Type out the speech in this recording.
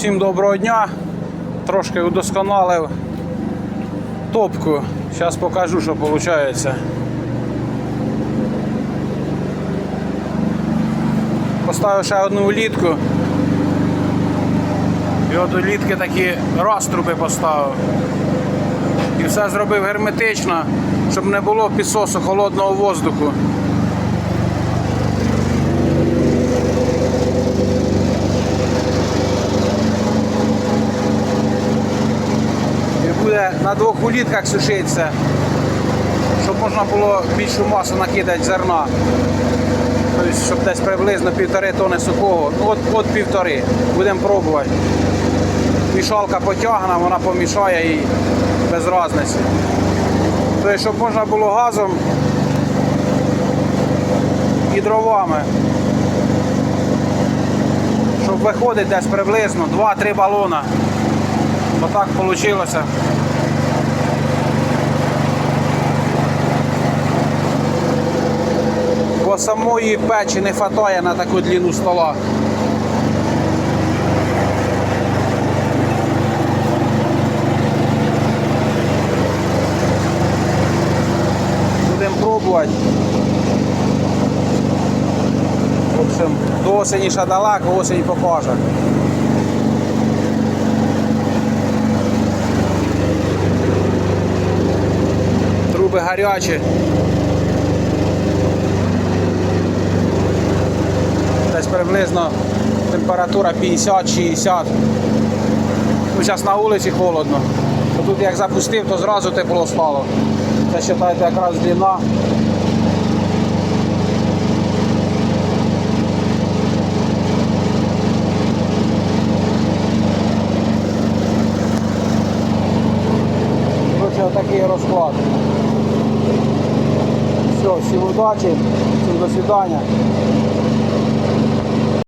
Всім доброго дня. Трошки удосконалив топку. Зараз покажу, що виходить. Поставив ще одну улітку. І от улітки такі розтруби поставив. І все зробив герметично, щоб не було підсосу холодного воздуху. Буде на двох улітках сушитися, щоб можна було більшу масу накидати зерна. Тобто, щоб десь приблизно півтори тони сухого. Ну от, от півтори. Будемо пробувати. Мішалка потягне, вона помішає і без різниці. Тобто, щоб можна було газом і дровами. Щоб виходить десь приблизно 2-3 балона. Отак вийшло. Бо самої печі не вистачає на таку длину стола. Будемо пробувати. В общем, до осені ще далеко, осінь покаже. Труби гарячі. Десь приблизно температура 50-60. Ну, зараз на вулиці холодно. То тут як запустив, то зразу тепло стало. Це вважайте якраз длина. Отакий розклад. Все, всім удачі, всім до свидання.